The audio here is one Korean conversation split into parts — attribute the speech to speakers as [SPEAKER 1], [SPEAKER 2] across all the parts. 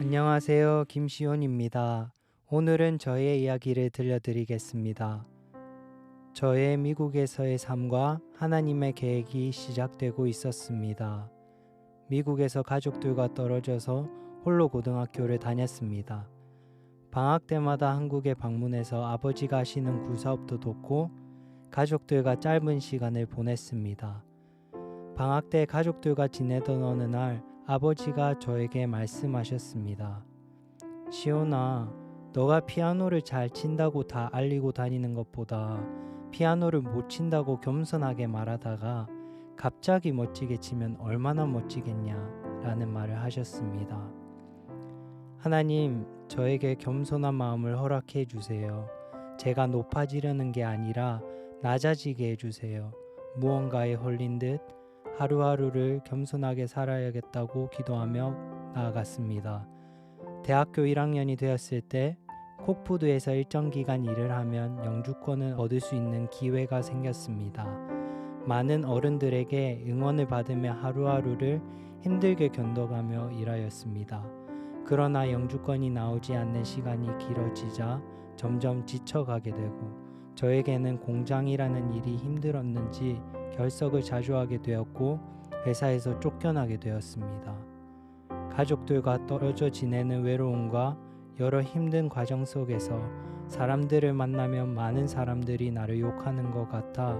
[SPEAKER 1] 안녕하세요. 김시온입니다. 오늘은 저의 이야기를 들려드리겠습니다. 저의 미국에서의 삶과 하나님의 계획이 시작되고 있었습니다. 미국에서 가족들과 떨어져서 홀로 고등학교를 다녔습니다. 방학 때마다 한국에 방문해서 아버지가 하시는 굴사업도 돕고 가족들과 짧은 시간을 보냈습니다. 방학 때 가족들과 지내던 어느 날 아버지가 저에게 말씀하셨습니다. 시온아, 너가 피아노를 잘 친다고 다 알리고 다니는 것보다 피아노를 못 친다고 겸손하게 말하다가 갑자기 멋지게 치면 얼마나 멋지겠냐 라는 말을 하셨습니다. 하나님, 저에게 겸손한 마음을 허락해 주세요. 제가 높아지려는 게 아니라 낮아지게 해주세요. 무언가에 홀린 듯 하루하루를 겸손하게 살아야겠다고 기도하며 나아갔습니다. 대학교 1학년이 되었을 때 콕푸드에서 일정 기간 일을 하면 영주권을 얻을 수 있는 기회가 생겼습니다. 많은 어른들에게 응원을 받으며 하루하루를 힘들게 견뎌가며 일하였습니다. 그러나 영주권이 나오지 않는 시간이 길어지자 점점 지쳐가게 되고 저에게는 공장이라는 일이 힘들었는지 결석을 자주 하게 되었고 회사에서 쫓겨나게 되었습니다. 가족들과 떨어져 지내는 외로움과 여러 힘든 과정 속에서 사람들을 만나면 많은 사람들이 나를 욕하는 것 같아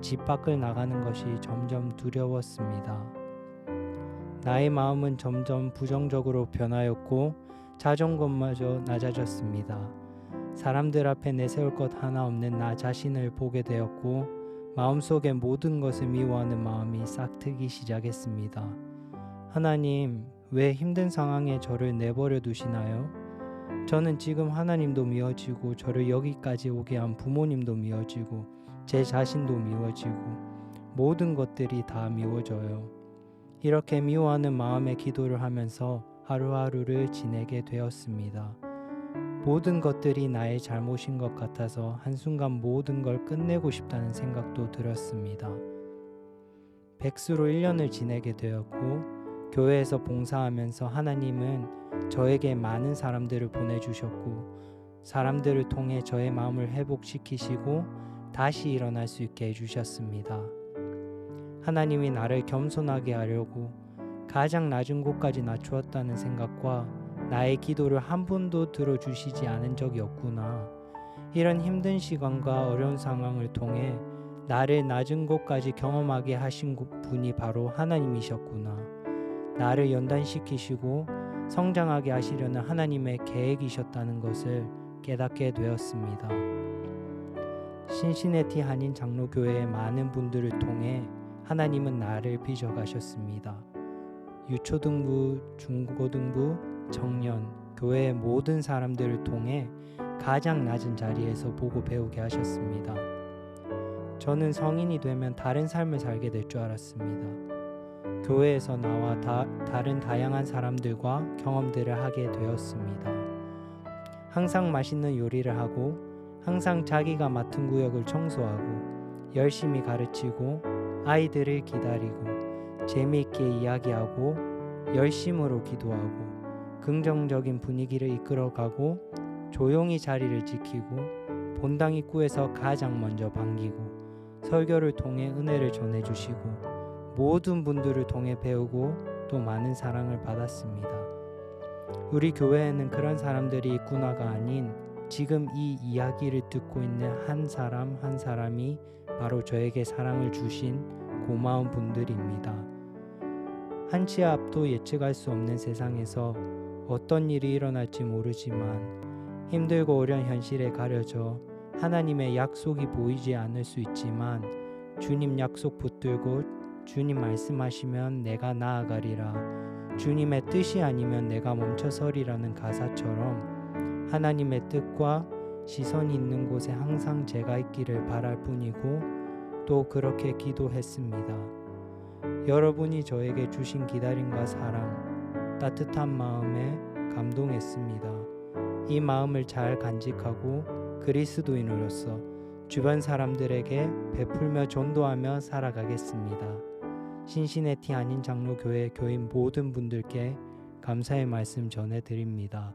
[SPEAKER 1] 집 밖을 나가는 것이 점점 두려웠습니다. 나의 마음은 점점 부정적으로 변하였고 자존감마저 낮아졌습니다. 사람들 앞에 내세울 것 하나 없는 나 자신을 보게 되었고 마음속에 모든 것을 미워하는 마음이 싹트기 시작했습니다. 하나님, 왜 힘든 상황에 저를 내버려 두시나요? 저는 지금 하나님도 미워지고 저를 여기까지 오게 한 부모님도 미워지고 제 자신도 미워지고 모든 것들이 다 미워져요. 이렇게 미워하는 마음의 기도를 하면서 하루하루를 지내게 되었습니다. 모든 것들이 나의 잘못인 것 같아서 한순간 모든 걸 끝내고 싶다는 생각도 들었습니다. 백수로 1년을 지내게 되었고, 교회에서 봉사하면서 하나님은 저에게 많은 사람들을 보내주셨고, 사람들을 통해 저의 마음을 회복시키시고, 다시 일어날 수 있게 해주셨습니다. 하나님이 나를 겸손하게 하려고 가장 낮은 곳까지 낮추었다는 생각과 나의 기도를 한 번도 들어주시지 않은 적이 없구나. 이런 힘든 시간과 어려운 상황을 통해 나를 낮은 곳까지 경험하게 하신 분이 바로 하나님이셨구나. 나를 연단시키시고 성장하게 하시려는 하나님의 계획이셨다는 것을 깨닫게 되었습니다. 신시내티 한인 장로교회의 많은 분들을 통해 하나님은 나를 빚어가셨습니다. 유초등부, 중고등부, 청년, 교회의 모든 사람들을 통해 가장 낮은 자리에서 보고 배우게 하셨습니다. 저는 성인이 되면 다른 삶을 살게 될 줄 알았습니다. 교회에서 나와 다, 다른 다양한 사람들과 경험들을 하게 되었습니다. 항상 맛있는 요리를 하고 항상 자기가 맡은 구역을 청소하고 열심히 가르치고 아이들을 기다리고 재미있게 이야기하고 열심으로 기도하고 긍정적인 분위기를 이끌어가고 조용히 자리를 지키고 본당 입구에서 가장 먼저 반기고 설교를 통해 은혜를 전해주시고 모든 분들을 통해 배우고 또 많은 사랑을 받았습니다. 우리 교회에는 그런 사람들이 있구나가 아닌 지금 이 이야기를 듣고 있는 한 사람 한 사람이 바로 저에게 사랑을 주신 고마운 분들입니다. 한치 앞도 예측할 수 없는 세상에서 어떤 일이 일어날지 모르지만 힘들고 어려운 현실에 가려져 하나님의 약속이 보이지 않을 수 있지만 주님 약속 붙들고 주님 말씀하시면 내가 나아가리라 주님의 뜻이 아니면 내가 멈춰서리라는 가사처럼 하나님의 뜻과 시선이 있는 곳에 항상 제가 있기를 바랄 뿐이고 또 그렇게 기도했습니다. 여러분이 저에게 주신 기다림과 사랑 따뜻한 마음에 감동했습니다. 이 마음을 잘 간직하고 그리스도인으로서 주변 사람들에게 베풀며 전도하며 살아가겠습니다. 신시내티 아닌 장로교회 교인 모든 분들께 감사의 말씀 전해드립니다.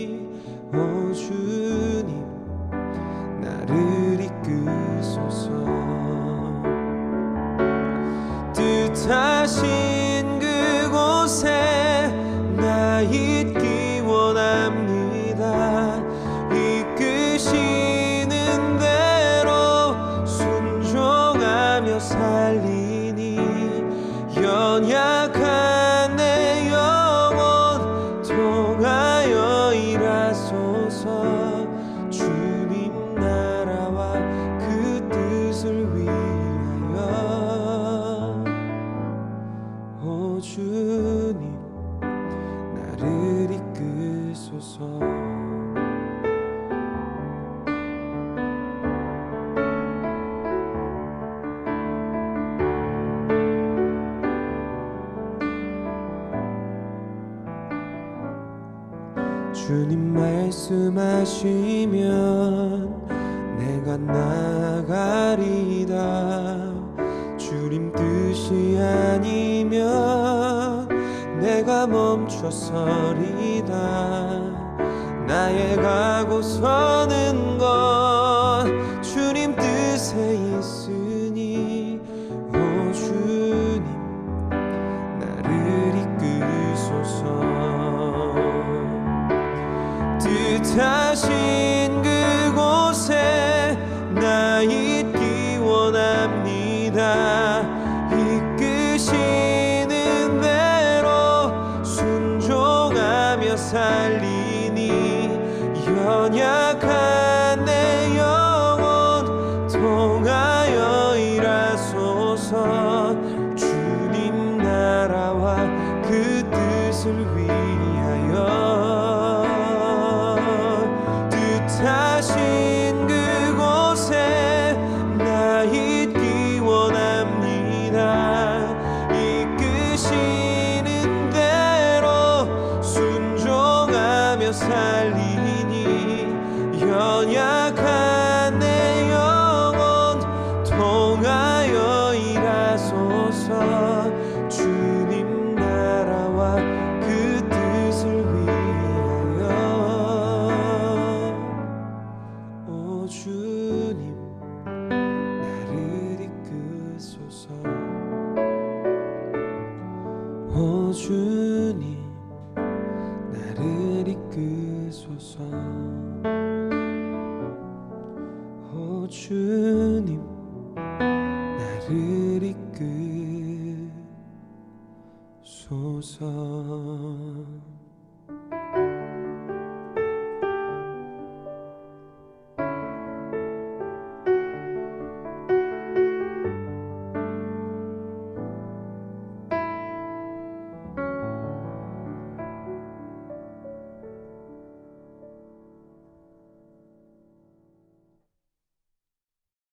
[SPEAKER 2] 주님 말씀하시면 내가 나가리다. 주님 뜻이 아니면 내가 멈춰서리다. 나의 가고 서는 것 주님 뜻에 있으 뜻하신 그곳에 나 있기 원합니다 끄소서 오 주님 나를 이끄소서